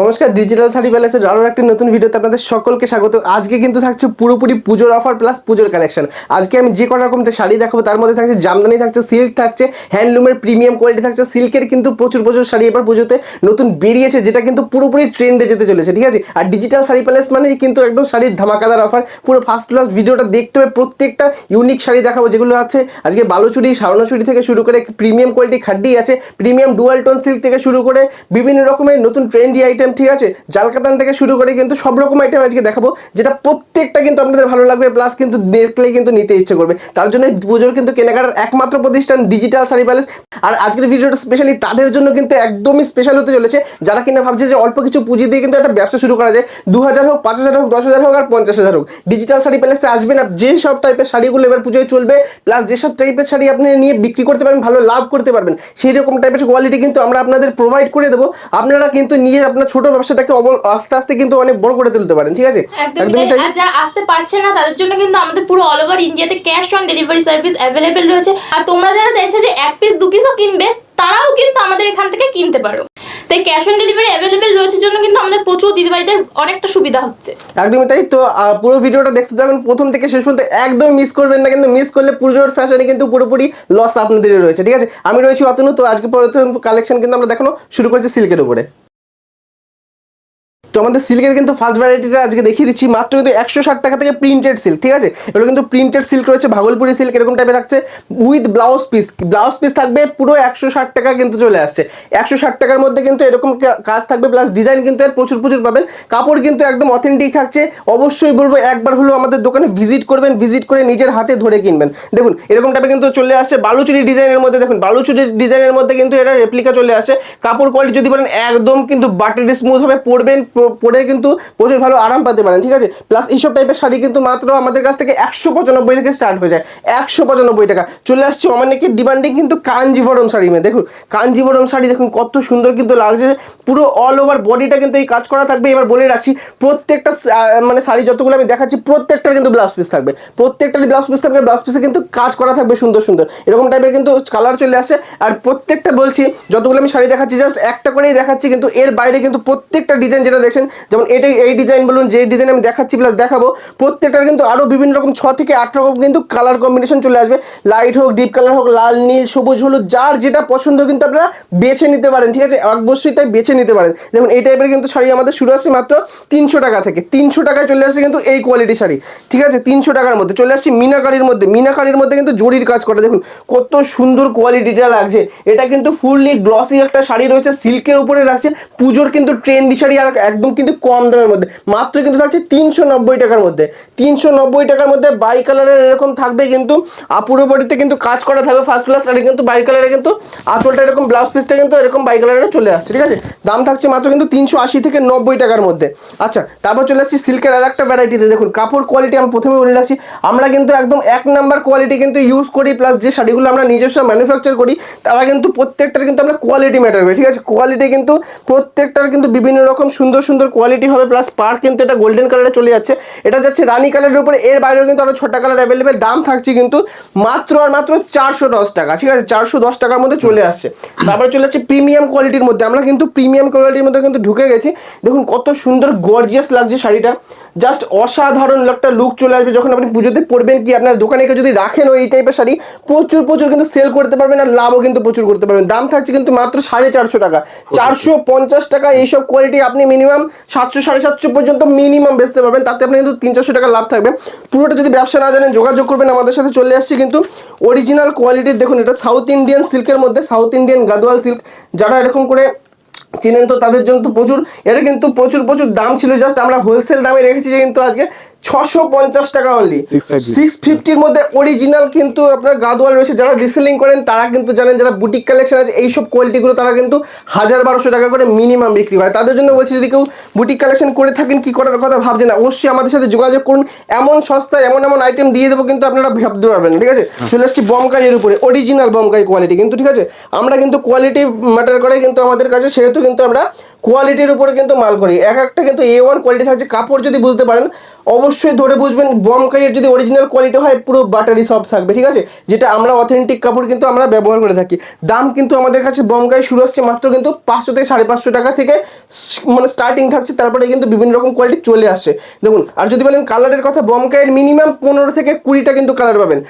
নমস্কার ডিজিটাল শাড়ি প্যালেসের আরও একটি নতুন ভিডিওতে আপনাদের সকলকে স্বাগত। আজকে কিন্তু থাকছে পুরোপুরি পুজোর অফার প্লাস পুজোর কালেকশন আজকে আমি যে কটা রকম শাড়ি দেখাবো তার মধ্যে থাকছে জামদানি, থাকছে সিল্ক থাকছে হ্যান্ডলুমের প্রিমিয়াম কোয়ালিটি থাকছে সিল্কের কিন্তু প্রচুর প্রচুর শাড়ি এবার পুজোতে নতুন বেরিয়েছে, যেটা কিন্তু পুরোপুরি ট্রেন্ডে যেতে চলেছে, ঠিক আছে? আর ডিজিটাল শাড়ি প্যালেস মানে কিন্তু একদম শাড়ির ধামাকাদার অফার পুরো ফার্স্ট ক্লাস ভিডিওটা দেখতে হবে, প্রত্যেকটা ইউনিক শাড়ি দেখাবো, যেগুলো আছে আজকে বালুচুরি, শাওনাচুরি থেকে শুরু করে প্রিমিয়াম কোয়ালিটি খাড্ডি আছে প্রিমিয়াম ডুয়াল টোন সিল্ক থেকে শুরু করে বিভিন্ন রকমের নতুন ট্রেন্ডি আইটেম ঠিক আছে? জালকাতান থেকে শুরু করে কিন্তু সব রকম আইটেম আজকে দেখাবো, যেটা প্রত্যেকটা কিন্তু আপনাদের ভালো লাগবে প্লাস কিন্তু দেখলে কিন্তু নিতে ইচ্ছে করবে। তার জন্য পুজোর কিন্তু কেনাকাটার একমাত্র প্রতিষ্ঠান ডিজিটাল শাড়ি প্যালেস আর আজকের ভিডিওটা স্পেশালি তাদের জন্য কিন্তু একদমই স্পেশাল হতে চলেছে। যারা কিনা ভাবছে যে অল্প কিছু পুঁজি দিয়ে কিন্তু একটা ব্যবসা শুরু করা যায় দু হাজার হোক পাঁচ হাজার হোক দশ হাজার হোক, আর পঞ্চাশ হাজার হোক। ডিজিটাল শাড়ি প্যালেসে আসবেন আর যে সব টাইপের শাড়িগুলো এবার পুজোয় চলবে প্লাস যেসব টাইপের শাড়ি আপনি নিয়ে বিক্রি করতে পারবেন, ভালো লাভ করতে পারবেন, সেই রকম টাইপের কোয়ালিটি কিন্তু আমরা আপনাদের প্রোভাইড করে দেবো। আপনারা কিন্তু নিয়ে আপনার ছোট ব্যবসাটাকে আস্তে আস্তে কিন্তু অনেক বড় করে তুলতে পারেন ঠিক আছে? একদমই তাই। যারা আসতে পারছে না তাদের জন্য কিন্তু আমাদের পুরো অল ওভার ইন্ডিয়াতে cash on delivery service available রয়েছে। আর তোমরা যারা চাইছো যে এক পিস দু পিসও কিনবে তারাও কিন্তু আমাদের এখান থেকে কিনতে পারো। তাই ক্যাশ অন ডেলিভারি অ্যাভেলেবেল রয়েছে জন্য কিন্তু আমাদের প্রচুর দিদিভাইদের অনেকটা সুবিধা হচ্ছে। একদমই তাই। তো পুরো ভিডিওটা দেখতে থাকুন। প্রথম থেকে শেষ পর্যন্ত একদম মিস করবেন না কিন্তু মিস করলে পুজোর ফ্যাশনে কিন্তু পুরোপুরি লস আপনাদের রয়েছে ঠিক আছে? আমি রয়েছি অতনু। তো আজকে প্রথম কালেকশন কিন্তু আমরা দেখানো শুরু করছি সিল্কের উপরে। তো আমাদের সিল্কের কিন্তু ফার্স্ট ভ্যারাইটিটা আজকে দেখিয়ে দিচ্ছি। মাত্র কিন্তু একশো ষাট টাকা থেকে প্রিন্টেড সিল্ক ঠিক আছে? এগুলো কিন্তু প্রিন্টেড সিল্ক রয়েছে, ভাগলপুরি সিল্ক এরকম টাইপের রাখছে with blouse piece blouse piece থাকবে, পুরো একশো ষাট টাকা কিন্তু চলে আসছে। একশো ষাট টাকার মধ্যে কিন্তু এরকম কাজ থাকবে প্লাস ডিজাইন কিন্তু এর প্রচুর প্রচুর পাবেন। কাপড় কিন্তু একদম অথেন্টিক থাকছে। অবশ্যই বলব, একবার হলেও আমাদের দোকানে ভিজিট করবেন ভিজিট করে নিজের হাতে ধরে কিনবেন। দেখুন, এরকম টাইপের কিন্তু চলে আসছে, বালুচুরি ডিজাইনের মধ্যে দেখুন বালুচুরির ডিজাইনের মধ্যে কিন্তু এটা রেপ্লিকা চলে আসছে। কাপড় কোয়ালিটি যদি বলেন, একদম কিন্তু বাটারি স্মুথ হবে, পরবেন পরে কিন্তু প্রচুর ভালো আরাম পাতে পারেন, ঠিক আছে? প্লাস এইসব টাইপের শাড়ি কিন্তু মাত্র আমাদের কাছ থেকে একশো পঁচানব্বই থেকে স্টার্ট হয়ে যায়। একশো পঁচানব্বই টাকা। চলে আসছে অনেকের ডিমান্ডিং কিন্তু কাঞ্জিভরম শাড়ি মেয়ে দেখুন। কাঞ্জিভরম শাড়ি দেখুন, কত সুন্দর কিন্তু লাগছে। পুরো অল ওভার বডিটা কিন্তু এই কাজ করা থাকবে। এবার বলে রাখছি, প্রত্যেকটা মানে শাড়ি যতগুলো আমি দেখাচ্ছি, প্রত্যেকটার কিন্তু ব্লাউজ পিস থাকবে। প্রত্যেকটার ব্লাউজ পিস থাকবে ব্লাউজ পিসে কিন্তু কাজ করা থাকবে সুন্দর সুন্দর। এরকম টাইপের কিন্তু কালার চলে আসছে। আর প্রত্যেকটা বলছি, যতগুলো আমি শাড়ি দেখাচ্ছি জাস্ট একটা করেই দেখাচ্ছি, কিন্তু এর বাইরে কিন্তু প্রত্যেকটা ডিজাইন যেটা দেখছেন যেমন এটাই, এই ডিজাইন বলুন যে ডিজাইন আমি দেখাচ্ছি প্লাস দেখাবো, প্রত্যেকটার কিন্তু আরও বিভিন্ন রকম, ছ থেকে আট রকম কিন্তু কালার কম্বিনেশন চলে আসবে। লাইট হোক ডিপ কালার হোক, লাল, নীল, সবুজ, হলুদ, যার যেটা পছন্দ কিন্তু আপনারা বেছে নিতে পারেন, ঠিক আছে? অবশ্যই তাই বেছে নিতে পারেন। দেখুন, এই টাইপের কিন্তু শাড়ি আমাদের শুরু আসছে মাত্র তিনশো টাকা থেকে। তিনশো টাকায় চলে আসছে কিন্তু এই কোয়ালিটি শাড়ি, ঠিক আছে? তিনশো টাকার মধ্যে। চলে আসছে মিনাকারির মধ্যে। মিনাকারির মধ্যে কিন্তু জরির কাজ করা। দেখুন, কত সুন্দর কোয়ালিটিটা লাগছে। এটা কিন্তু ফুললি গ্লসি একটা শাড়ি রয়েছে সিল্কের উপরে রাখছে। পুজোর কিন্তু ট্রেন্ডি শাড়ি আর একদম কিন্তু কম দামের মধ্যে। মাত্র কিন্তু থাকছে তিনশো নব্বই টাকার মধ্যে। তিনশো নব্বই টাকার মধ্যে বাই কালারের এরকম থাকবে কিন্তু আপুরো বডিতে কিন্তু কাজ করা থাকবে ফার্স্ট ক্লাস শাড়ি কিন্তু বাই কালারে কিন্তু আঁচলটা এরকম ব্লাউজ পিসটা কিন্তু এরকম বাই কালারে চলে আসছে, ঠিক আছে? দাম থাকছে মাত্র কিন্তু তিনশো আশি থেকে নব্বই টাকার মধ্যে। আচ্ছা তারপর চলে আসছি সিল্কের আর একটা ভ্যারাইটিতে দেখুন, কাপড় কোয়ালিটি আমি প্রথমে বলে রাখছি, আমরা কিন্তু একদম এক নাম্বার কোয়ালিটি কিন্তু ইউজ করি প্লাস যে শাড়িগুলো আমরা নিজস্ব ম্যানুফ্যাকচার করি, তারা কিন্তু প্রত্যেকটার কিন্তু আমরা কোয়ালিটি ম্যাটার করি, ঠিক আছে? কোয়ালিটি কিন্তু প্রত্যেকটার কিন্তু বিভিন্ন রকম সুন্দর সুন্দর কোয়ালিটি হবে প্লাস পার কিন্তু এটা গোল্ডেন কালারে চলে যাচ্ছে। এটা যাচ্ছে রানি কালারের উপরে, এর বাইরেও কিন্তু আরও ছটা কালার অ্যাভেলেবেল দাম থাকছে কিন্তু মাত্র আর মাত্র চারশো দশ টাকা, ঠিক আছে? চারশো দশ টাকার মধ্যে চলে আসছে। তারপরে চলে আসছে প্রিমিয়াম কোয়ালিটির মধ্যে, আমরা কিন্তু প্রিমিয়াম কোয়ালিটির মধ্যে কিন্তু ঢুকে গেছি। দেখুন কত সুন্দর গর্জিয়াস লাগছে শাড়িটা। জাস্ট অসাধারণ একটা লুক চলে আসবে যখন আপনি পুজোতে পরবেন কি, আপনার দোকানে কেউ যদি রাখেন ওই টাইপের শাড়ি, প্রচুর প্রচুর কিন্তু সেল করতে পারবেন আর লাভও কিন্তু প্রচুর করতে পারবেন। দাম থাকছে কিন্তু মাত্র সাড়ে চারশো টাকা। চারশো পঞ্চাশ টাকা এইসব কোয়ালিটি আপনি মিনিমাম সাতশো, সাড়ে সাতশো পর্যন্ত মিনিমাম বেচতে পারবেন। তাতে আপনি কিন্তু তিন, চারশো টাকা লাভ থাকবে। পুরোটা যদি ব্যবসা না জানেন, যোগাযোগ করবেন। আমাদের সাথে চলে আসছে কিন্তু অরিজিনাল কোয়ালিটির দেখুন, এটা সাউথ ইন্ডিয়ান সিল্কের মধ্যে সাউথ ইন্ডিয়ান গাদোয়াল সিল্ক যারা এরকম করে চিনেন তো তাদের জন্য তো প্রচুর এটা কিন্তু প্রচুর প্রচুর দাম ছিল। জাস্ট আমরা হোলসেল দামে রেখেছি যে কিন্তু আজকে ছশো পঞ্চাশ টাকা অনলি সিক্স ফিফটির মধ্যে অরিজিনাল কিন্তু আপনার গাদোয়াল রয়েছে। যারা রিসেলিং করেন তারা কিন্তু জানেন যারা বুটিক কালেকশন আছে এইসব কোয়ালিটিগুলো তারা কিন্তু হাজার বারোশো টাকা করে মিনিমাম বিক্রি করে তাদের জন্য বলছি যদি কেউ বুটিক কালেকশন করে থাকেন কি করার কথা ভাবছেন না অবশ্যই আমাদের সাথে যোগাযোগ করুন। এমন সস্তায় এমন এমন আইটেম দিয়ে দেবো কিন্তু আপনারা ভাবতে পারবেন ঠিক আছে? চলে আসছি বমকাইয়ের উপরে অরিজিনাল বমকাই কোয়ালিটি কিন্তু ঠিক আছে আমরা কিন্তু কোয়ালিটি ম্যাটার করে কিন্তু আমাদের কাছে সেহেতু কিন্তু আমরা কোয়ালিটির উপরে কিন্তু মাল করি। এক একটা কিন্তু এ ওয়ান কোয়ালিটি থাকছে। কাপড় যদি বুঝতে পারেন অবশ্যই ধরে বুঝবেন বমকাইয়ের যদি অরিজিনাল কোয়ালিটি হয়, পুরো বাটারি সফট থাকবে, ঠিক আছে? যেটা আমরা অথেন্টিক কাপড় কিন্তু আমরা ব্যবহার করে থাকি। দাম কিন্তু আমাদের কাছে বমকাই শুরু হচ্ছে মাত্র কিন্তু পাঁচশো থেকে সাড়ে পাঁচশো টাকা থেকে মানে স্টার্টিং থাকছে, তারপরে কিন্তু বিভিন্ন রকম কোয়ালিটি চলে আসছে। দেখুন, আর যদি বলেন কালারের কথা বমকাইয়ের মিনিমাম পনেরো থেকে কুড়িটা কিন্তু কালার পাবেন।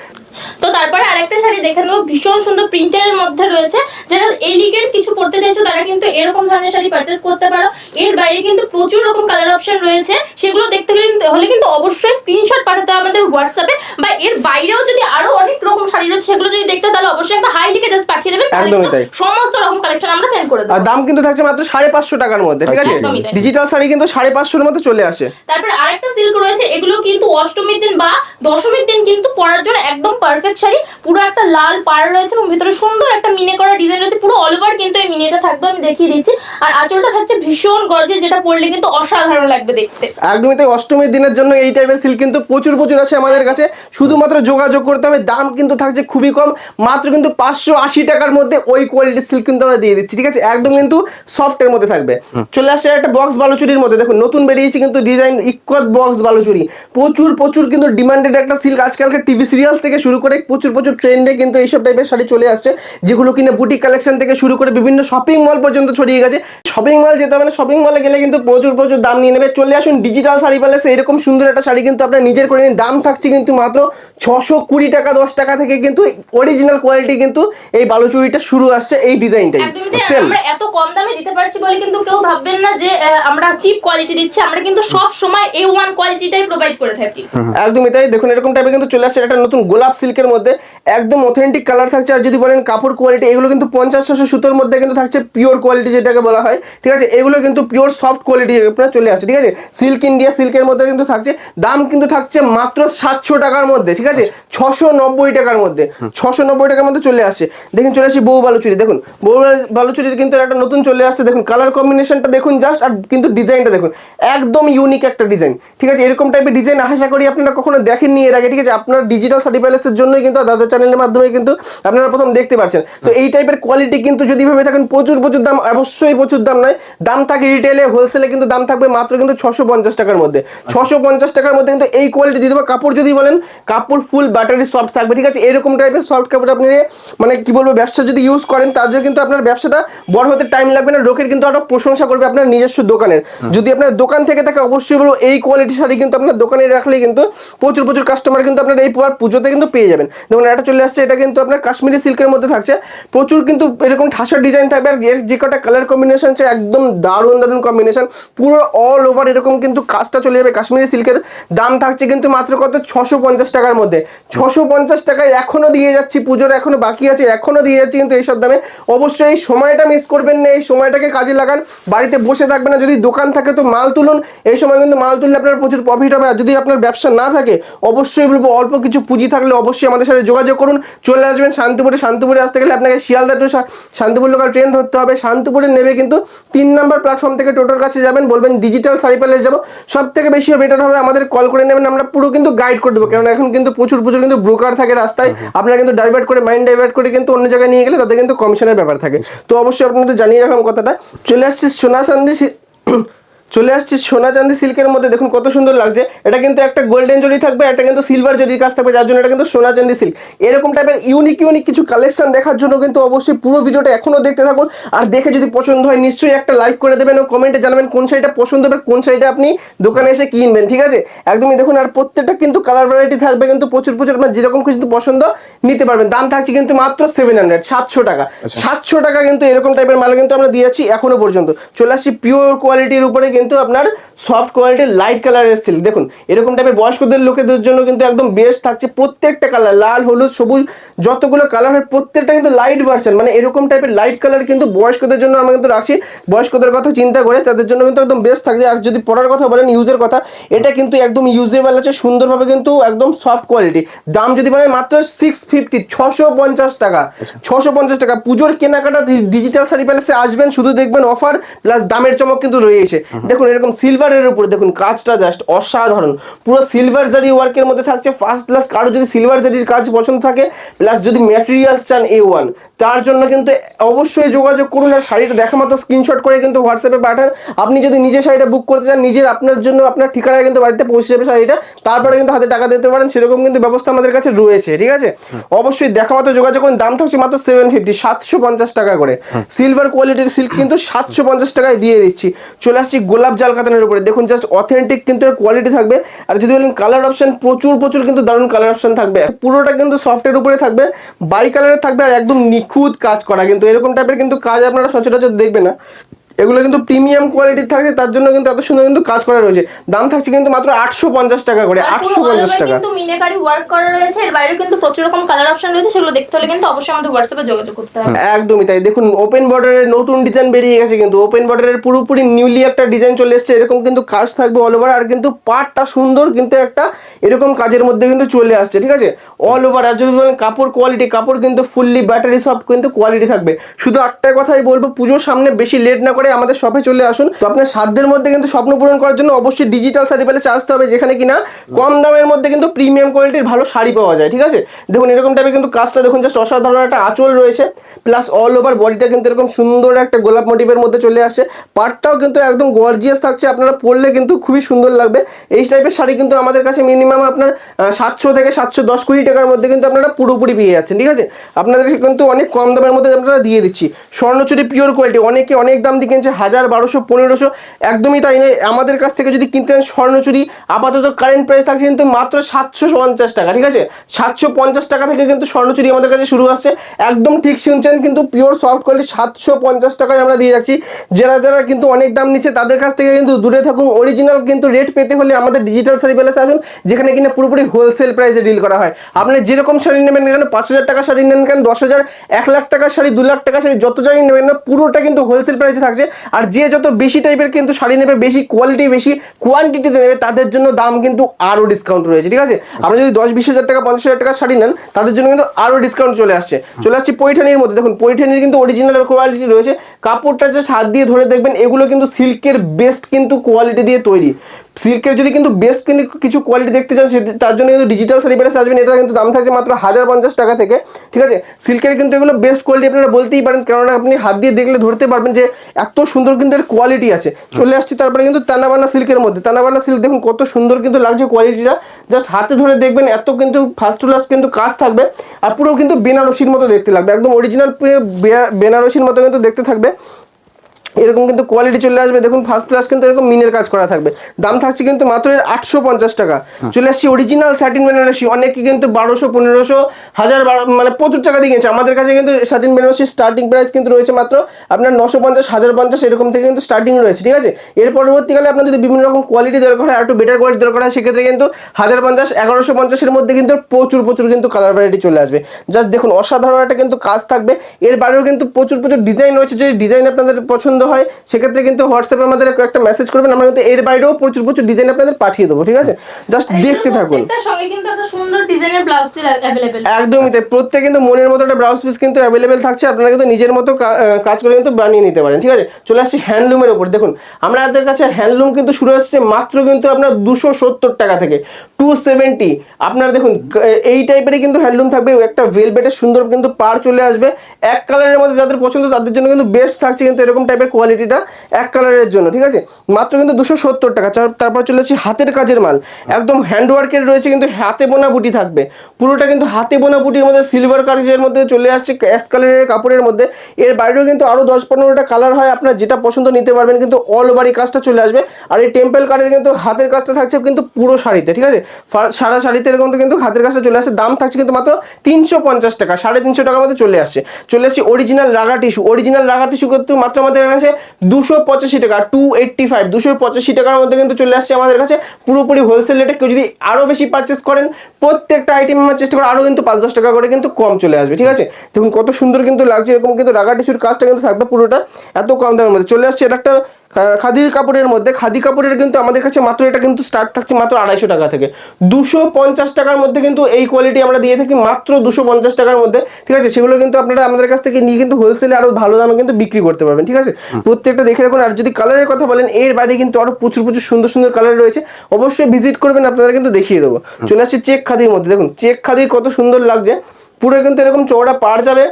তো তারপরে আরেকটা শাড়ি দেখে নেব ভীষণ সুন্দর প্রিন্টারের মধ্যে রয়েছে। যারা এলিগেন্ট কিছু পড়তে চাইছো তারা কিন্তু এরকম ধরনের শাড়ি পারচেস করতে পারো। এর বাইরে কিন্তু প্রচুর রকম কালার অপশন রয়েছে। সেগুলো দেখতে গেলে হলে কিন্তু অবশ্যই স্ক্রিনশট পাঠাতে হবে আমাদের হোয়াটসঅ্যাপে বা এর বাইরেও যদি আরও অনেক রকম শাড়ি রয়েছে সেগুলো যদি দেখতে তাহলে অবশ্যই একটা হাই লিখে জাস্ট পাঠিয়ে দেবেন একদমই তাই। সমস্ত রকম কালেকশন আমরা সেন্ড করে দেবো। আর দাম কিন্তু থাকছে মাত্র সাড়ে পাঁচশো টাকার মধ্যে ঠিক আছে? ডিজিটাল শাড়ি কিন্তু সাড়ে পাঁচশোর মধ্যে চলে আসে। তারপর আরেকটা সিল্ক রয়েছে এগুলো কিন্তু অষ্টমীর দিন বা দশমীর দিন কিন্তু পরার জন্য একদম পারফেক্ট শাড়ি পুরো একটা লাল পাড় রয়েছে এবং ভিতরে সুন্দর একটা মিনে করা ডিজাইন রয়েছে। পুরো অল ওভার কিন্তু এই মিনেটা থাকবে আমি দেখিয়ে দিচ্ছি। আর আঁচলটা থাকছে ভীষণ গর্জে যেটা পরলে কিন্তু অসাধারণ লাগবে দেখতে। একদমই তাই অষ্টমীর দিনের জন্য এই টাইপের সিল্ক কিন্তু প্রচুর প্রচুর আছে আমাদের কাছে। শুধুমাত্র যোগাযোগ করতে হবে দাম কিন্তু থাকছে খুবই কম। মাত্র কিন্তু পাঁচশো আশি টাকার মধ্যে ওই কোয়ালিটির সিল্ক কিন্তু আমরা দিয়ে দিচ্ছি ঠিক আছে? একদম কিন্তু সফটের মধ্যে থাকবে। চলে আসছে একটা বক্স বালুচুরির মধ্যে। দেখুন নতুন বেরিয়েছে কিন্তু ডিজাইন ইকুয়াল বক্স বালুচুরি। প্রচুর প্রচুর কিন্তু ডিমান্ডেড একটা সিল্ক আজকালকার টিভি সিরিয়ালস থেকে শুরু করে প্রচুর প্রচুর ট্রেন্ডে কিন্তু এইসব টাইপের শাড়ি চলে আসছে যেগুলো কিনে বুটিক কালেকশন থেকে শুরু করে বিভিন্ন শপিং মল পর্যন্ত ছড়িয়ে গেছে। শপিং মল যেতে হবে না শপিং মলে গেলে কিন্তু প্রচুর প্রচুর দাম নিয়ে নেবে। চলে আসুন ডিজিটাল শাড়ি প্যালেসে এরকম সুন্দর একটা শাড়ি কিন্তু আপনার নিজের করে নিন। দাম থাকছে কিন্তু মাত্র ছশো কুড়ি টাকা দশ টাকা থেকে কিন্তু অরিজিনাল কোয়ালিটি কিন্তু এই বালুচুরিটা শুরু আসছে এই ডিজাইনটাই সেম আমরা এত কম দামে দিতে পারছি বলে কিন্তু কেউ ভাববেন না যে আমরা চিপ কোয়ালিটি দিচ্ছি। আমরা কিন্তু সব সময় এ ওয়ান কোয়ালিটিটাই প্রোভাইড করে থাকি। একদমই তাই। দেখুন এরকম টাইপের কিন্তু চলে আসছে। একটা নতুন গোলাপ সিল্কের মধ্যে একদম অথেন্টিক কালার থাকছে। আর যদি বলেন কাপড় কোয়ালিটি এগুলো কিন্তু পঞ্চাশ ছশো সুতোর মধ্যে কিন্তু থাকছে পিওর কোয়ালিটি যেটাকে বলা হয়। ঠিক আছে? এগুলো কিন্তু পিওর সফট কোয়ালিটি আপনার চলে আসছে। ঠিক আছে? সিল্ক ইন্ডিয়া সিল্কের মধ্যে কিন্তু থাকছে। দাম কিন্তু থাকছে মাত্র সাতশো টাকার মধ্যে। ঠিক আছে? ছশো নব্বই টাকার মধ্যে। ছশো নব্বই টাকার মধ্যে চলে আসছে দেখুন চলে আসছে বউ বালুচুরি। দেখুন বউ বালুচুরির কিন্তু একটা নতুন চলে আসছে। দেখুন কালার কম্বিনেশনটা দেখুন জাস্ট আর কিন্তু ডিজাইনটা দেখুন। একদম ইউনিক একটা ডিজাইন ঠিক আছে? এরকম টাইপের ডিজাইন আশা করি আপনারা কখনো দেখেননি এর আগে। ঠিক আছে? আপনার ডিজিটাল সার্টি প্যালেসের জন্যই কিন্তু দাদা চ্যানেলের মাধ্যমে কিন্তু আপনারা প্রথম দেখতে পাচ্ছেন তো এই টাইপের কোয়ালিটি কিন্তু যদি ভেবে থাকেন প্রচুর প্রচুর দাম অবশ্যই প্রচুর দাম নয়। দাম থাকে রিটেলে হোলসেলে কিন্তু দাম থাকবে মাত্র কিন্তু ছশো পঞ্চাশ টাকার মধ্যে। ছশো পঞ্চাশ টাকার মধ্যে কিন্তু এই কোয়ালিটি দিয়ে দেবো। কাপড় যদি বলেন কাপড় ফুল বাটারি সফট থাকবে ঠিক আছে? এরকম টাইপের সফট কাপড় আপনি মানে কি বলব ব্যবসা যদি ইউজ করেন তার জন্য কিন্তু আপনার ব্যবসাটা বড় হতে টাইম লাগবে না। লোকের কিন্তু আরও প্রশংসা করবে আপনার নিজস্ব দোকানের। যদি আপনার দোকান থেকে থাকে অবশ্যই বলব এই কোয়ালিটি শাড়ি কিন্তু আপনার দোকানে রাখলে কিন্তু প্রচুর প্রচুর কাস্টমার কিন্তু আপনার এই পুজোতে কিন্তু পেয়ে যাবেন। দেখুন এটা চলে আসছে, এটা কিন্তু আপনার কাশ্মীরি সিল্কের মধ্যে থাকছে। প্রচুর কিন্তু এরকম ঠাসার ডিজাইন থাকবে, আর এর যে কটা কালার কম্বিনেশন আছে, একদম দারুণ দারুণ কম্বিনেশন পুরো অল ওভার এরকম কিন্তু কাজটা চলে যাবে। কাশ্মীরি সিল্কের দাম থাকছে কিন্তু মাত্র কত? ছশো পঞ্চাশ টাকার মধ্যে। ছশো পঞ্চাশ টাকায় এখনও দিয়ে যাচ্ছি, পুজোর এখনও বাকি আছে এখনও দিয়ে যাচ্ছি কিন্তু এইসব দামে। অবশ্যই এই সময়টা মিস করবেন না, এই সময়টাকে কাজে লাগান। বাড়িতে বসে থাকবেন না, যদি দোকান থাকে তো মাল তুলুন। এই সময় কিন্তু মাল তুললে আপনার প্রচুর প্রফিট হবে, আর যদি আপনার ব্যবসা না থাকে, অবশ্যই বলব, অল্প কিছু পুঁজি থাকলে অবশ্যই আমাদের সাথে যোগাযোগ করুন। চলে আসবেন শান্তিপুরে। শান্তিপুরে আসতে গেলে আপনাকে Sealdah to Santipur local train ধরতে হবে। শান্তিপুরে নেবে কিন্তু তিন নম্বর প্ল্যাটফর্ম থেকে টোটোর কাছে যাবেন। বলবেন ডিজিটাল শাড়ি প্যালেস যাব। সব থেকে বেশি বেটার হবে আমাদের কল করে নেবেন। আমরা পুরো কিন্তু গাইড করে দেবো। কারণ এখন কিন্তু প্রচুর প্রচুর কিন্তু ব্রোকার থাকে রাস্তায়। আপনারা কিন্তু ডাইভার্ট করে মাইন্ড ডাইভার্ট করে কিন্তু অন্য জায়গায় নিয়ে গেলে তাদের কিন্তু কমিশনের ব্যাপার থাকে। তো অবশ্যই আপনাদের জানিয়ে রাখলাম কথাটা। চলে আসছি সোনা চান্দি সি- চলে আসছে সোনা চান্দি সিল্কের মধ্যে। দেখুন কত সুন্দর লাগছে। এটা কিন্তু একটা গোল্ডেন জরি থাকবে একটা কিন্তু সিলভার জরির কাজ থাকবে যার জন্য এটা কিন্তু সোনা চান্দি সিল্ক এরকম টাইপের ইউনিক ইউনিক কিছু কালেকশন দেখার জন্য কিন্তু অবশ্যই পুরো ভিডিওটা এখনও দেখতে থাকুন। আর দেখে যদি পছন্দ হয় নিশ্চয়ই একটা লাইক করে দেবেন ও কমেন্টে জানাবেন কোন শাড়িটা পছন্দ হবে কোন শাড়িটা আপনি দোকানে এসে কিনবেন ঠিক আছে? একদমই দেখুন আর প্রত্যেকটা কিন্তু কালার ভ্যারাইটি থাকবে কিন্তু প্রচুর প্রচুর আপনার যেরকম কিছু পছন্দ নিতে পারবেন। দাম থাকছে কিন্তু মাত্র সেভেন হান্ড্রেড সাতশো টাকা। সাতশো টাকা কিন্তু এরকম টাইপের মাল কিন্তু আমরা দিয়েছি এখনও পর্যন্ত। চলে আসছি পিওর কোয়ালিটির উপরে কিন্তু আপনার সফট কোয়ালিটির লাইট কালারের সিল্ক দেখুন, এরকম টাইপের বয়স্কদের লোকেদের জন্য কিন্তু একদম বেস্ট থাকছে প্রত্যেকটা কালার লাল, হলুদ, সবুজ, যতগুলো কালার হয় প্রত্যেকটা কিন্তু লাইট ভার্সন মানে এরকম টাইপের লাইট কালার কিন্তু বয়স্কদের জন্য আমরা কিন্তু রাখছি। বয়স্কদের কথা চিন্তা করে তাদের জন্য কিন্তু একদম বেস্ট থাকছে। আর যদি পড়ার কথা বলেন ইউজের কথা, এটা কিন্তু একদম ইউজেবল আছে, সুন্দরভাবে কিন্তু একদম সফট কোয়ালিটি দাম যদি বলেন মাত্র সিক্স ফিফটি ছশো পঞ্চাশ টাকা। ছশো পঞ্চাশ টাকা। পুজোর কেনাকাটা ডিজিটাল শাড়ি প্যালেসে আসবেন, শুধু দেখবেন অফার প্লাস দামের চমক কিন্তু রয়েছে। দেখুন এরকম সিলভারের উপরে দেখুন কাজটা জাস্ট অসাধারণ। পুরো সিলভার জারি ওয়ার্কের মধ্যে থাকছে ফার্স্ট প্লাস কারও যদি সিলভার জারির কাজ পছন্দ থাকে প্লাস যদি ম্যাটেরিয়াল চান এ ওয়ান তার জন্য কিন্তু অবশ্যই যোগাযোগ করুন আর শাড়িটা দেখা মতো স্ক্রিনশট করে কিন্তু হোয়াটসঅ্যাপে পাঠান। আপনি যদি নিজে শাড়িটা বুক করতে চান নিজের আপনার জন্য আপনার ঠিকানায় কিন্তু বাড়িতে পৌঁছে যাবে শাড়িটা তারপরে কিন্তু হাতে টাকা দিতে পারেন সেরকম কিন্তু ব্যবস্থা আমাদের কাছে রয়েছে ঠিক আছে? অবশ্যই দেখা মতো যোগাযোগ করুন দাম থাকছে মাত্র সেভেন ফিফটি সাতশো পঞ্চাশ টাকা করে। সিলভার কোয়ালিটির সিল্ক কিন্তু সাতশো পঞ্চাশ টাকায় দিয়ে দিচ্ছি। চলে আসছি গোলাপ জাল কাতানের উপরে। দেখুন জাস্ট অথেন্টিক কিন্তু এর কোয়ালিটি থাকবে। আর যদি বলেন কালার অপশন প্রচুর প্রচুর কিন্তু দারুণ কালার অপশন থাকবে। পুরোটা কিন্তু সফটের উপরে থাকবে। বাই কালারের থাকবে আর একদম নিখুঁত কাজ করা। কিন্তু এরকম টাইপের কিন্তু কাজ আপনারা সচরাচর দেখবেন না। এগুলো কিন্তু প্রিমিয়াম কোয়ালিটির থাকে তার জন্য কিন্তু এত সুন্দর কিন্তু কাজ করা রয়েছে। দাম থাকছে কিন্তু মাত্র আটশো পঞ্চাশ টাকা করে আটশো পঞ্চাশ টাকা। কিন্তু মিনাকারি ওয়ার্ক করা রয়েছে এর বাইরে কিন্তু প্রচুর রকম কালার অপশন রয়েছে সেগুলো দেখতে হলে কিন্তু অবশ্যই আমাদের হোয়াটসঅ্যাপে যোগাযোগ করতে হবে। একদমই তাই। দেখুন ওপেন বর্ডারের নতুন ডিজাইন বেরিয়ে গেছে কিন্তু ওপেন বর্ডারের পুরোপুরি নিউলি একটা ডিজাইন চলে এসেছে এরকম কিন্তু কাজ থাকবে অল ওভার আর কিন্তু পার্টটা সুন্দর কিন্তু একটা এরকম কাজের মধ্যে কিন্তু চলে আসছে ঠিক আছে? অল ওভার আর যদি বলেন কাপড় কোয়ালিটি কাপড় কিন্তু ফুললি ব্যাটারি সব কিন্তু কোয়ালিটি থাকবে। শুধু একটা কথাই বলব পুজোর সামনে বেশি লেট না করে আমাদের শপে চলে আসুন। তো আপনার সাধ্যের মধ্যে কিন্তু স্বপ্ন পূরণ করার জন্য অবশ্যই ডিজিটাল শাড়ি পেলে আসতে হবে যেখানে কিনা কম দামের মধ্যে কিন্তু প্রিমিয়াম কোয়ালিটির ভালো শাড়ি পাওয়া যায়, ঠিক আছে? দেখুন, এরকম টাইপের কিন্তু কাজটা দেখুন জাস্ট অসাধারণ একটা আঁচল রয়েছে। প্লাস অল ওভার বডিটা কিন্তু এরকম সুন্দর একটা গোলাপ মোটিভের মধ্যে চলে আসছে। পার্টটাও কিন্তু একদম গর্জিয়াস থাকছে, আপনারা পরলে কিন্তু খুবই সুন্দর লাগবে। এই টাইপের শাড়ি কিন্তু আমাদের কাছে মিনিমাম আপনার সাতশো থেকে সাতশো দশ কোটি টাকার মধ্যে কিন্তু আপনারা পুরোপুরি পেয়ে যাচ্ছেন, ঠিক আছে? আপনাদেরকে কিন্তু অনেক কম দামের মধ্যে আপনারা দিয়ে দিচ্ছি। স্বর্ণচুরি পিওর কোয়ালিটি অনেকে অনেক দাম দিয়ে কিনছে হাজার বারোশো, পনেরোশো, একদমই তাই নয়। আমাদের কাছ থেকে যদি কিনতে চান স্বর্ণচুরি আপাতত কারেন্ট প্রাইস থাকছে কিন্তু মাত্র সাতশো পঞ্চাশ টাকা, ঠিক আছে? সাতশো পঞ্চাশ টাকা থেকে কিন্তু স্বর্ণচুরি আমাদের কাছে শুরু আসছে। একদম ঠিক শুনছেন, কিন্তু পিওর সফট কোয়ালিটি সাতশো পঞ্চাশ টাকায় আমরা দিয়ে যাচ্ছি। যারা যারা কিন্তু অনেক দাম নিচ্ছে, তাদের কাছ থেকে কিন্তু দূরে থাকুন। অরিজিনাল কিন্তু রেট পেতে হলে আমাদের ডিজিটাল শাড়ি প্যালেসে আসুন, যেখানে কিনা পুরোপুরি হোলসেল প্রাইসে ডিল করা হয়। আপনি যেরকম শাড়ি নেবেন কেন, পাঁচ হাজার টাকা শাড়ি নেন কেন, দশ হাজার, এক লাখ টাকার শাড়ি, দু লাখ টাকা শাড়ি, যত জায়গায় নেবেন না, পুরোটা কিন্তু হোলসেল প্রাইসে থাকছে। আর যে যত বেশি টাইপের কিন্তু শাড়ি নেবে, বেশি কোয়ালিটি বেশি কোয়ান্টিটিতে নেবে, তাদের জন্য দাম কিন্তু আরও ডিসকাউন্ট রয়েছে, ঠিক আছে? আপনি যদি দশ বিশ হাজার টাকা, পঞ্চাশ হাজার টাকা শাড়ি নেন, তাদের জন্য কিন্তু আরও ডিসকাউন্ট চলে আসছে। চলে আসছে পৈঠানির মধ্যে। দেখুন, পৈঠানির কিন্তু অরিজিনাল কোয়ালিটি রয়েছে। কাপড়টা যে হাত দিয়ে ধরে দেখবেন, এগুলো কিন্তু সিল্কের বেস্ট কিন্তু কোয়ালিটি দিয়ে তৈরি। সিল্কের যদি কিন্তু বেস্ট কিন্তু কিছু কোয়ালিটি দেখতে চান তার জন্য কিন্তু ডিজিটাল শাড়ি প্যালেসে আসবেন এটা কিন্তু দাম থাকছে মাত্র হাজার পঞ্চাশ টাকা থেকে, ঠিক আছে? সিল্কের কিন্তু এগুলো বেস্ট কোয়ালিটি আপনারা বলতেই পারেন, কেননা আপনি হাত দিয়ে দেখলে ধরতে পারবেন যে এত সুন্দর কিন্তু এর কোয়ালিটি আছে। চলে আসছি তারপরে কিন্তু তানাবানা সিল্কের মধ্যে। তানাবানা সিল্ক দেখুন কত সুন্দর কিন্তু লাগছে কোয়ালিটিটা জাস্ট হাতে ধরে দেখবেন, এত কিন্তু ফার্স্ট টু লাস্ট কিন্তু কাজ থাকবে, আর পুরো কিন্তু বেনারসির মতো দেখতে লাগবে। একদম অরিজিনাল বেনারসির মতো কিন্তু দেখতে থাকবে। এরকম কিন্তু কোয়ালিটি চলে আসবে। দেখুন ফার্স্ট ক্লাস কিন্তু এরকম মিনের কাজ করা থাকবে। দাম থাকছে কিন্তু মাত্র আটশো পঞ্চাশ টাকা। চলে আসছে অরিজিনাল সাটিন বেনারসি। অনেকে কিন্তু বারোশো পনেরোশো হাজার বারো মানে প্রচুর টাকা দিয়ে কিনছে। আমাদের কাছে কিন্তু সাটিন বেনারসি স্টার্টিং প্রাইস কিন্তু রয়েছে মাত্র আপনার নশো পঞ্চাশ হাজার পঞ্চাশ এরকম থেকে কিন্তু স্টার্টিং রয়েছে ঠিক আছে? এর পরবর্তীকালে আপনার যদি বিভিন্ন রকম কোয়ালিটি দরকার হয় আর একটু বেটার কোয়ালিটি দরকার হয় সেক্ষেত্রে কিন্তু হাজার পঞ্চাশ এগারোশো পঞ্চাশের মধ্যে কিন্তু প্রচুর প্রচুর কিন্তু কালার ভ্যারাইটি চলে আসবে। জাস্ট দেখুন অসাধারণ একটা কিন্তু কাজ থাকবে। এর বাইরেও কিন্তু প্রচুর প্রচুর ডিজাইন রয়েছে। যদি ডিজাইন আপনাদের পছন্দ হয় সেক্ষেত্রে কিন্তু হোয়াটসঅ্যাপে আমাদের একটা মেসেজ করবেন আমরা কিন্তু এর বাইরেও প্রচুর প্রচুর ডিজাইন আপনাদের পাঠিয়ে দেবো ঠিক আছে? জাস্ট দেখতে থাকুন। একদমই তাই প্রত্যেক কিন্তু মনের মতো একটা ব্লাউজ পিস কিন্তু অ্যাভেলেবেল থাকছে আপনারা কিন্তু নিজের মতো কাজ করে কিন্তু বানিয়ে নিতে পারেন ঠিক আছে? চলে আসছি হ্যান্ডলুমের উপর দেখুন আমাদের কাছে হ্যান্ডলুম কিন্তু শুরু আসছে মাত্র কিন্তু আপনার দুশো সত্তর টাকা থেকে টু সেভেন্টি আপনার দেখুন এই টাইপেরই কিন্তু হ্যান্ডলুম থাকবে একটা ভেলভেটের সুন্দর কিন্তু পার চলে আসবে এক কালারের মধ্যে যাদের পছন্দ তাদের জন্য কিন্তু বেস্ট থাকছে কিন্তু এরকম টাইপের কোয়ালিটিটা এক কালারের জন্য, ঠিক আছে? মাত্র কিন্তু দুশো সত্তর টাকা। তারপর চলে আসছি হাতের কাজের মাল। একদম হ্যান্ডওয়ার্কের রয়েছে, কিন্তু হাতে বোনা বুটি থাকবে। পুরোটা কিন্তু হাতে বোনা বুটির মধ্যে সিলভার কাগজের মধ্যে চলে আসছে অ্যাশ কালারের কাপড়ের মধ্যে। এর বাইরেও কিন্তু আরও দশ পনেরোটা কালার হয়। আপনার যেটা পছন্দ নিতে পারবেন, কিন্তু অল ওভার এই কাজটা চলে আসবে। আর এই টেম্পল কার্ডের কিন্তু হাতের কাজটা থাকছে কিন্তু পুরো শাড়িতে, ঠিক আছে? সারা শাড়িতে এরকম কিন্তু হাতের কাজটা চলে আসছে দাম থাকছে কিন্তু মাত্র তিনশো পঞ্চাশ টাকা, সাড়ে তিনশো টাকার মধ্যে চলে আসছে। চলে আসছে original Raga tissue original Raga tissue কিন্তু মাত্র আমাদের কাছে দুশো পঁচাশি টাকা টু এইট্টি ফাইভ দুশো পঁচাশি টাকার মধ্যে কিন্তু চলে আসছে আমাদের কাছে। পুরোপুরি হোলসেল রেটে কেউ যদি আরও বেশি পারচেস করেন, প্রত্যেকটা আইটেম আমার চেষ্টা করে আরও কিন্তু পাঁচ দশ টাকা করে কিন্তু কম চলে আসবে, ঠিক আছে? দেখুন কত সুন্দর কিন্তু লাগছে, এরকম কিন্তু রাগা টিস্যুর কাজটা কিন্তু থাকবে পুরোটা, এত কম দামের মধ্যে। চলে আসছে এটা একটা খাদির কাপড়ের মধ্যে খাদি কাপড়ের কিন্তু আমাদের কাছে মাত্র এটা কিন্তু স্টার্ট থাকছে মাত্র আড়াইশো টাকা থেকে। দুশো পঞ্চাশ টাকার মধ্যে কিন্তু এই কোয়ালিটি আমরা দিয়ে থাকি মাত্র দুশো পঞ্চাশ টাকার মধ্যে ঠিক আছে? সেগুলো কিন্তু আপনারা আমাদের কাছ থেকে নিয়ে কিন্তু হোলসেলে আরও ভালো দামে কিন্তু বিক্রি করতে পারবেন ঠিক আছে? প্রত্যেকটা দেখে রাখুন আর যদি কালারের কথা বলেন এর বাইরে কিন্তু আরও প্রচুর প্রচুর সুন্দর সুন্দর কালার রয়েছে। অবশ্যই ভিজিট করবেন আপনারা কিন্তু দেখিয়ে দেবো। চলে আসছে চেক খাদির মধ্যে। দেখুন চেক খাদির কত সুন্দর লাগছে। পুরো কিন্তু এরকম চওড়া পাড় যাবে।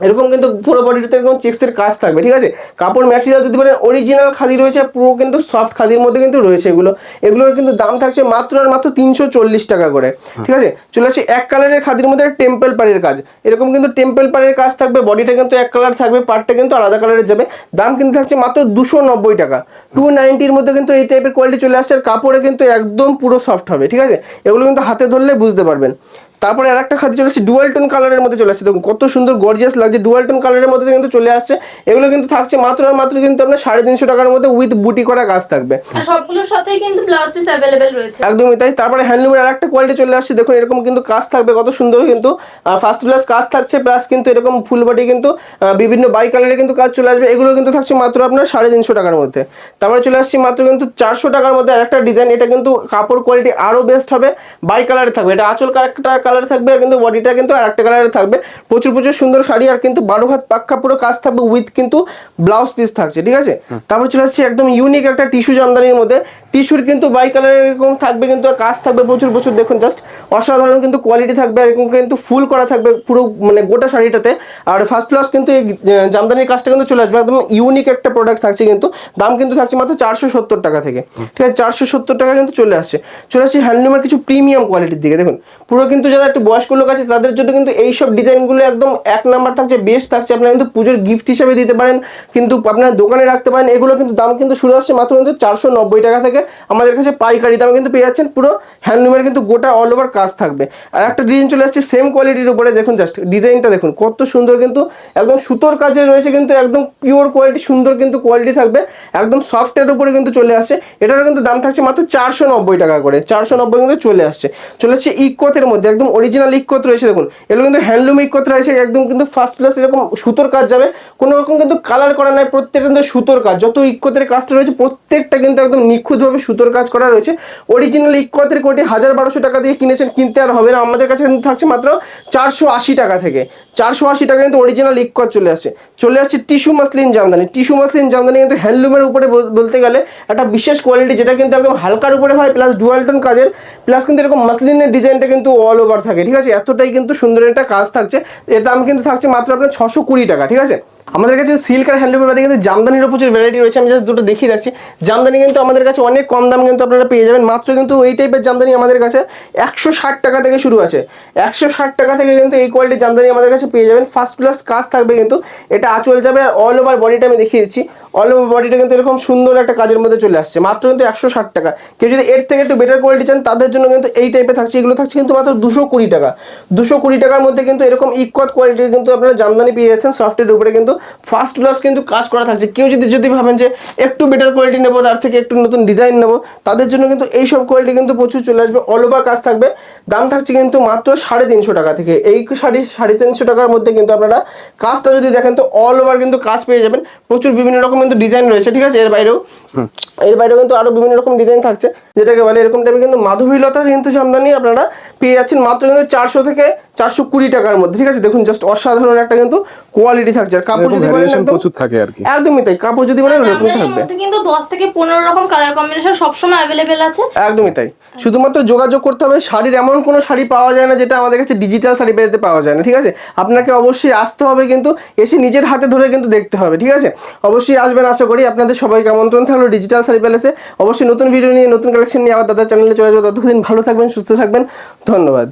এরকম কিন্তু পুরো বডিটাতে এরকম চেক্সের কাজ থাকবে ঠিক আছে? কাপড় ম্যাটেরিয়াল যদি বলেন অরিজিনাল খাদি রয়েছে পুরো কিন্তু সফট খাদির মধ্যে কিন্তু রয়েছে এগুলো। এগুলোর কিন্তু দাম থাকছে মাত্র আর মাত্র তিনশো চল্লিশ টাকা করে ঠিক আছে? চলে আসছে এক কালারের খাদির মধ্যে টেম্পল পাড়ের কাজ। এরকম কিন্তু টেম্পল পাড়ের কাজ থাকবে বডিটা কিন্তু এক কালার থাকবে পার্টটা কিন্তু আলাদা কালারের যাবে। দাম কিন্তু থাকছে মাত্র দুশো নব্বই টাকা। টু নাইনটির মধ্যে কিন্তু এই টাইপের কোয়ালিটি চলে আসছে আর কাপড়ে কিন্তু একদম পুরো সফট হবে ঠিক আছে? এগুলো কিন্তু হাতে ধরলে বুঝতে পারবেন। তারপরে আর একটা খাদি চলে আসছে ডুয়াল টোন কালারের মধ্যে চলে আসছে দেখুন কত সুন্দর গর্জিয়াস লাগছে। ডুয়াল টোন কালারের মধ্যে কিন্তু চলে আসছে এগুলো কিন্তু থাকছে মাত্র আর মাত্র কিন্তু আপনার সাড়ে তিনশো টাকার মধ্যে উইথ বুটি করা কাজ থাকবে। সবগুলোর সাথেই কিন্তু ব্লাউজ পিস অ্যাভেলেবেল রয়েছে। একদমই তাই। তারপরে হ্যান্ডলুমের আর একটা কোয়ালিটি চলে আসছে দেখুন এরকম কিন্তু কাজ থাকবে কত সুন্দর কিন্তু ফার্স্ট ক্লাস কাজ থাকছে প্লাস কিন্তু এরকম ফুল বডি কিন্তু বিভিন্ন বাই কালারের কিন্তু কাজ চলে আসবে। এগুলো কিন্তু থাকছে মাত্র আপনার সাড়ে তিনশো টাকার মধ্যে। তারপরে চলে আসছে মাত্র কিন্তু চারশো টাকার মধ্যে আর একটা ডিজাইন এটা কিন্তু কাপড় কোয়ালিটি আরও বেস্ট হবে। বাই কালারে থাকবে। এটা আঁচল একটা কালার থাকবে আর কিন্তু বডিটা কিন্তু আর একটা কালারে থাকবে। প্রচুর প্রচুর সুন্দর শাড়ি আর কিন্তু বারো হাত পাক্কা পুরো কাজ থাকবে উইথ কিন্তু ব্লাউজ পিস থাকছে ঠিক আছে? তারপর চলে আসছে একদম ইউনিক একটা টিস্যু জামদানির মধ্যে। টিস্যুর কিন্তু বাই কালারের এরকম থাকবে, কিন্তু কাজ থাকবে প্রচুর প্রচুর। দেখুন জাস্ট অসাধারণ কিন্তু কোয়ালিটি থাকবে এরকম কিন্তু ফুল করা থাকবে পুরো মানে গোটা শাড়িটাতে। আর ফার্স্ট ক্লাস কিন্তু এই জামদানির কাজটা কিন্তু চলে আসবে। একদম ইউনিক একটা প্রোডাক্ট থাকছে কিন্তু। দাম কিন্তু থাকছে মাত্র চারশো সত্তর টাকা থেকে। ঠিক আছে, চারশো সত্তর টাকা কিন্তু চলে আসছে। চলে আসছে হ্যান্ডলুমের কিছু প্রিমিয়াম কোয়ালিটির দিকে। দেখুন, পুরো কিন্তু যারা একটু বয়স্ক লোক আছে, তাদের জন্য কিন্তু এই সব ডিজাইনগুলো একদম এক নাম্বার থাকছে বেস্ট থাকছে। আপনারা কিন্তু পুজোর গিফট হিসেবে দিতে পারেন। কিন্তু আপনার দোকানে রাখতে পারেন। এগুলো কিন্তু দাম কিন্তু শুরু আসছে মাত্র কিন্তু চারশো নব্বই টাকা থেকে। আমাদের কাছে পাইকারি দাম কিন্তু পেয়ে যাচ্ছেন পুরো হ্যান্ডলুমের কিন্তু গোটা অল ওভার কাজ থাকবে। আর একটা ডিজাইন চলে আসছে সেম কোয়ালিটির উপরে, দেখুন জাস্ট ডিজাইনটা দেখুন, কত সুন্দর কিন্তু একদম সুতোর কাজে রয়েছে কিন্তু একদম পিওর কোয়ালিটি সুন্দর কিন্তু কোয়ালিটি থাকবে, একদম সফটের উপরে কিন্তু চলে আসছে। এটারও কিন্তু দাম থাকছে মাত্র চারশো নব্বই টাকা করে, চারশো নব্বই কিন্তু চলে আসছে। চলে আসছে ইকোতের মধ্যে, একদম অরিজিনাল ইকোত রয়েছে দেখুন, এগুলো কিন্তু হ্যান্ডলুম ইকোত রয়েছে, একদম কিন্তু ফার্স্ট ক্লাস এরকম সুতোর কাজ যাবে, কোনো রকম কিন্তু কালার করা নাই, প্রত্যেকটা কিন্তু সুতোর কাজ, যত ইকোতের কাজটা রয়েছে, প্রত্যেকটা কিন্তু একদম নিখুঁতভাবে সুতোর কাজ করা রয়েছে। অরিজিনাল ইকোতের কোটি হাজার বারোশো টাকা দিয়ে কিনেছেন, কিনতে আর হবে না। আমাদের কাছে কিন্তু থাকছে মাত্র চারশো আশি টাকা থেকে। চারশো আশি টাকা কিন্তু অরিজিনাল ইকোত চলে আসছে। চলে আসছে tissue muslin jamdani. Tissue muslin jamdani কিন্তু হ্যান্ডলুমের উপরে বলতে গেলে একটা বিশেষ কোয়ালিটি যেটা কিন্তু একদম হালকার উপরে হয় প্লাস ডুয়ালটন কাজের প্লাস কিন্তু এরকম মাসলিনের ডিজাইনটা কিন্তু অল ওভার থাকে। ঠিক আছে? এতটাই কিন্তু সুন্দর একটা কাজ থাকছে। এর দাম কিন্তু থাকছে মাত্র আপনার ছশো কুড়ি টাকা। ঠিক আছে? আমাদের কাছে সিল্ক আর হ্যান্ডলুমের বাদে কিন্তু জামদানির প্রচুর ভ্যারাইটি রয়েছে, আমি জাস্ট দুটো দেখিয়ে রাখছি। জামদানি কিন্তু আমাদের কাছে অনেক কম দাম কিন্তু আপনারা পেয়ে যাবেন, মাত্র কিন্তু এই টাইপের জামদানি আমাদের কাছে একশো ষাট টাকা থেকে শুরু আছে। একশো ষাট টাকা থেকে কিন্তু এই কোয়ালিটির জামদানি আমাদের কাছে পেয়ে যাবেন। ফার্স্ট ক্লাস কাজ থাকবে কিন্তু, এটা আঁচল যাবে আর অল ওভার বডিটা আমি দেখিয়ে দিচ্ছি। অল ওভার বডিটা কিন্তু এরকম সুন্দর একটা কাজের মধ্যে চলে আসছে। মাত্র কিন্তু একশো ষাট টাকা। কেউ যদি এর থেকে একটু বেটার কোয়ালিটি চান, তাদের জন্য কিন্তু এই টাইপের থাকছে। এগুলো থাকছে কিন্তু মাত্র দুশো কুড়ি টাকা। দুশো কুড়ি টাকার মধ্যে কিন্তু এরকম ইকত কোয়ালিটির কিন্তু আপনারা জামদানি পেয়ে যাচ্ছেন। সফটের উপরে কিন্তু ফার্স্ট ক্লাস কিন্তু কাজ করা থাকছে। কেউ যদি যদি ভাবেন যে একটু বেটার কোয়ালিটি নেব, তার থেকে একটু নতুন ডিজাইন নেব, তাদের জন্য কিন্তু এই সব কোয়ালিটি কিন্তু প্রচুর চলে আসবে। অল ওভার কাজ থাকবে। দাম থাকছে কিন্তু মাত্র সাড়ে তিনশো টাকা থেকে। এই শাড়ি সাড়ে তিনশো টাকার মধ্যে কিন্তু আপনারা কাজটা যদি দেখেন, তো অল ওভার কিন্তু কাজ পেয়ে যাবেন। প্রচুর বিভিন্ন রকম কিন্তু ডিজাইন রয়েছে ঠিক আছে? এর বাইরেও এর বাইরেও কিন্তু আরও বিভিন্ন রকম ডিজাইন থাকছে। যেটাকে বলে এরকম টাইপের কিন্তু মাধবীলতার কিন্তু জামদানি আপনারা পেয়ে যাচ্ছেন মাত্র কিন্তু চারশো থেকে চারশো কুড়ি টাকার মধ্যে ঠিক আছে? দেখুন জাস্ট অসাধারণ একটা কিন্তু কোয়ালিটি থাকছে। আর কাপড় যদি বলেন একদম প্রচুর থাকে আর কি। একদমই তাই। কাপড় যদি বলেন জামদানির থাকবে। কিন্তু দশ থেকে পনেরো রকম কালার কম্বিনেশন সবসময় অ্যাভেলেবেল আছে। একদমই তাই। শুধুমাত্র যোগাযোগ করতে হবে শাড়ির এমন কোনো শাড়ি পাওয়া যায় না যেটা আমাদের কাছে ডিজিটাল শাড়ি পেতে পাওয়া যায় না ঠিক আছে? আপনাকে অবশ্যই আসতে হবে কিন্তু এসে নিজের হাতে ধরে কিন্তু দেখতে হবে ঠিক আছে? অবশ্যই আসবেন, আশা করি আপনাদের সবাইকে আমন্ত্রণ থাকল ডিজিটাল শাড়ি প্যালেসে অবশ্যই নতুন ভিডিও নিয়ে, নতুন কালেকশন নিয়ে আবার দাদার চ্যানেলে চলে যাব ততদিন ভালো থাকবেন, সুস্থ থাকবেন। ধন্যবাদ।